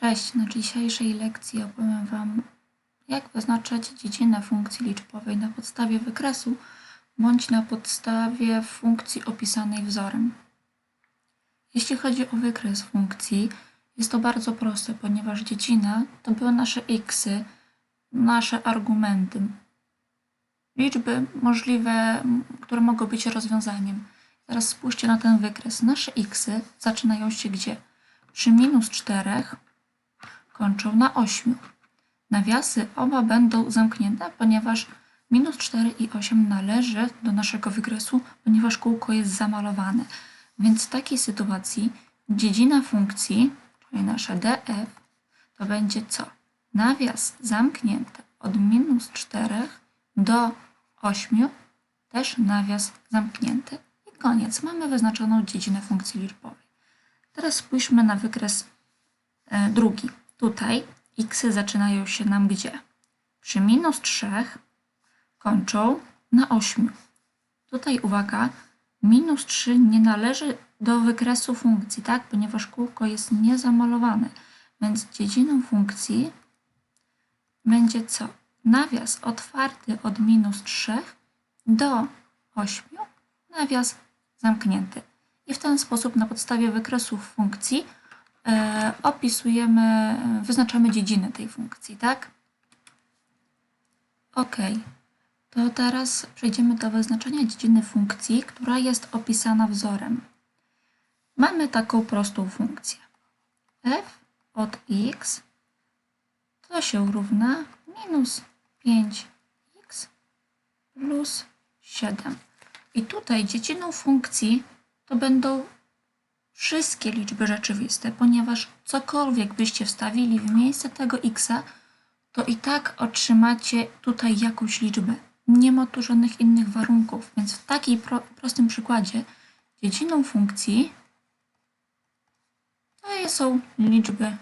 Cześć, na dzisiejszej lekcji opowiem Wam, jak wyznaczać dziedzinę funkcji liczbowej na podstawie wykresu bądź na podstawie funkcji opisanej wzorem. Jeśli chodzi o wykres funkcji, jest to bardzo proste, ponieważ dziedzina to były nasze xy, nasze argumenty, liczby możliwe, które mogą być rozwiązaniem. Teraz spójrzcie na ten wykres. Nasze xy zaczynają się gdzie? Przy minus 4 kończą na 8. Nawiasy oba będą zamknięte, ponieważ minus 4 i 8 należy do naszego wykresu, ponieważ kółko jest zamalowane. Więc w takiej sytuacji dziedzina funkcji, czyli nasze df, to będzie co? Nawias zamknięty od minus 4 do 8, też nawias zamknięty. I koniec. Mamy wyznaczoną dziedzinę funkcji liczbowej. Teraz spójrzmy na wykres e, drugi. Tutaj x zaczynają się nam gdzie? Przy minus 3 kończą na 8. Tutaj uwaga, minus 3 nie należy do wykresu funkcji, tak? Ponieważ kółko jest niezamalowane. Więc dziedziną funkcji będzie co? Nawias otwarty od minus 3 do 8, nawias zamknięty. I w ten sposób na podstawie wykresów funkcji opisujemy, wyznaczamy dziedzinę tej funkcji, tak? Ok. To teraz przejdziemy do wyznaczenia dziedziny funkcji, która jest opisana wzorem. Mamy taką prostą funkcję. f od x to się równa minus 5x plus 7. I tutaj dziedziną funkcji to będą wszystkie liczby rzeczywiste, ponieważ cokolwiek byście wstawili w miejsce tego x, to i tak otrzymacie tutaj jakąś liczbę. Nie ma tu żadnych innych warunków, więc w takim pro, prostym przykładzie dziedziną funkcji to są liczby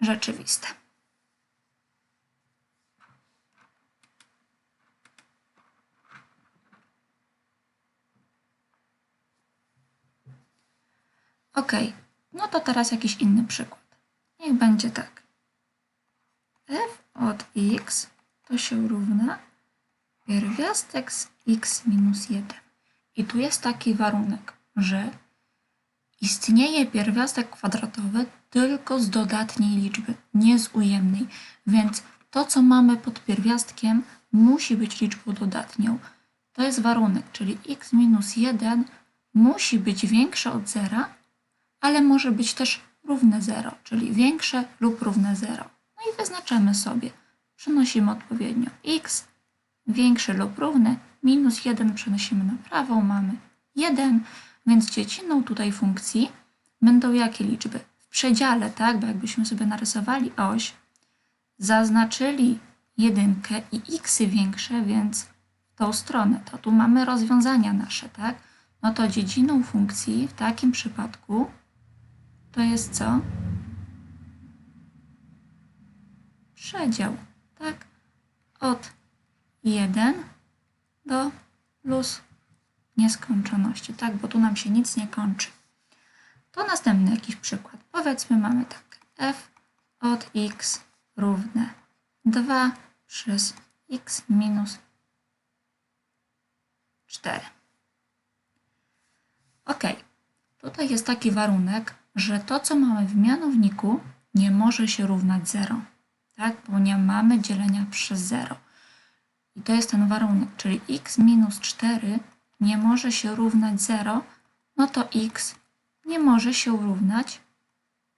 rzeczywiste. Ok, no to teraz jakiś inny przykład. Niech będzie tak. f od x to się równa pierwiastek z x minus 1. I tu jest taki warunek, że istnieje pierwiastek kwadratowy tylko z dodatniej liczby, nie z ujemnej. Więc to, co mamy pod pierwiastkiem, musi być liczbą dodatnią. To jest warunek, czyli x minus 1 musi być większe od zera, ale może być też równe 0, czyli większe lub równe 0. No i wyznaczamy sobie. Przenosimy odpowiednio x, większy lub równy, minus 1 przenosimy na prawą, mamy 1, więc dzieciną tutaj funkcji będą jakie liczby? W przedziale, tak, bo jakbyśmy sobie narysowali oś, zaznaczyli jedynkę i xy większe, więc w tą stronę, to tu mamy rozwiązania nasze, tak? No to dziedziną funkcji w takim przypadku to jest co? Przedział, tak? Od 1 do plus nieskończoności, tak? Bo tu nam się nic nie kończy. To następny jakiś przykład. Powiedzmy mamy tak. f od x równe 2 przez x minus 4. Ok. Tutaj jest taki warunek, że to, co mamy w mianowniku, nie może się równać 0, tak? bo nie mamy dzielenia przez 0. I to jest ten warunek, czyli x minus 4 nie może się równać 0, no to x nie może się równać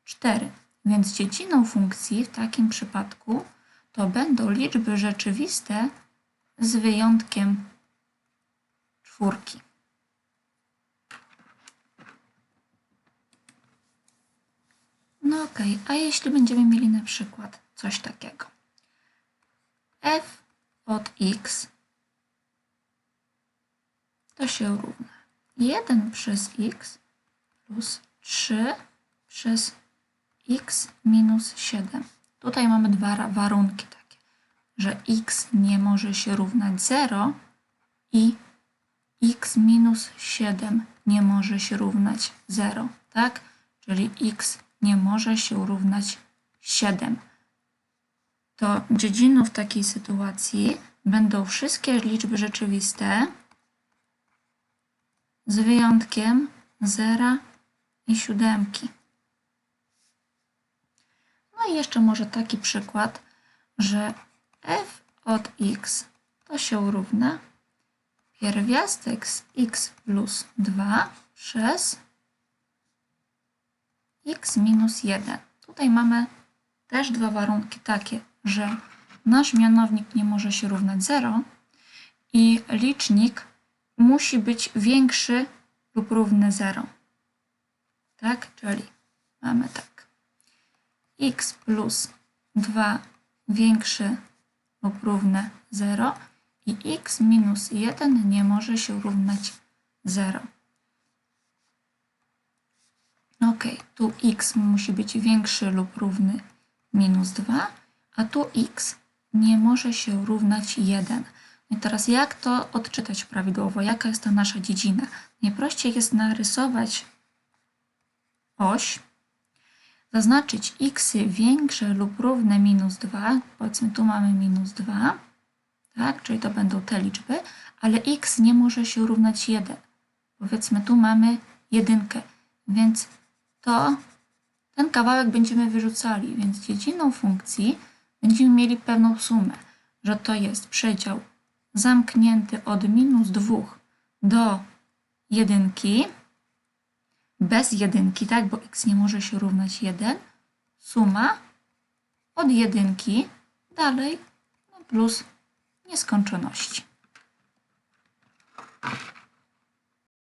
4. Więc dziedziną funkcji w takim przypadku to będą liczby rzeczywiste z wyjątkiem czwórki. No ok, a jeśli będziemy mieli na przykład coś takiego. f od x to się równa 1 przez x plus 3 przez x minus 7. Tutaj mamy dwa warunki takie, że x nie może się równać 0 i x minus 7 nie może się równać 0, tak? Czyli x nie może się równać 7. To dziedziną w takiej sytuacji będą wszystkie liczby rzeczywiste z wyjątkiem zera i siódemki. No i jeszcze może taki przykład, że f od x to się równa pierwiastek z x plus 2 przez x minus 1. Tutaj mamy też dwa warunki takie, że nasz mianownik nie może się równać 0 i licznik musi być większy lub równy 0. Tak? Czyli mamy tak. x plus 2 większy lub równe 0 i x minus 1 nie może się równać 0. Ok, tu x musi być większy lub równy minus 2, a tu x nie może się równać 1. No i teraz jak to odczytać prawidłowo? Jaka jest ta nasza dziedzina? Najprościej jest narysować oś, zaznaczyć x większe lub równe minus 2, powiedzmy tu mamy minus 2, tak, czyli to będą te liczby, ale x nie może się równać 1. Powiedzmy tu mamy jedynkę, więc to ten kawałek będziemy wyrzucali, więc dziedziną funkcji będziemy mieli pewną sumę, że to jest przedział zamknięty od minus 2 do jedynki, bez jedynki, tak, bo x nie może się równać 1, suma od jedynki dalej no plus nieskończoności.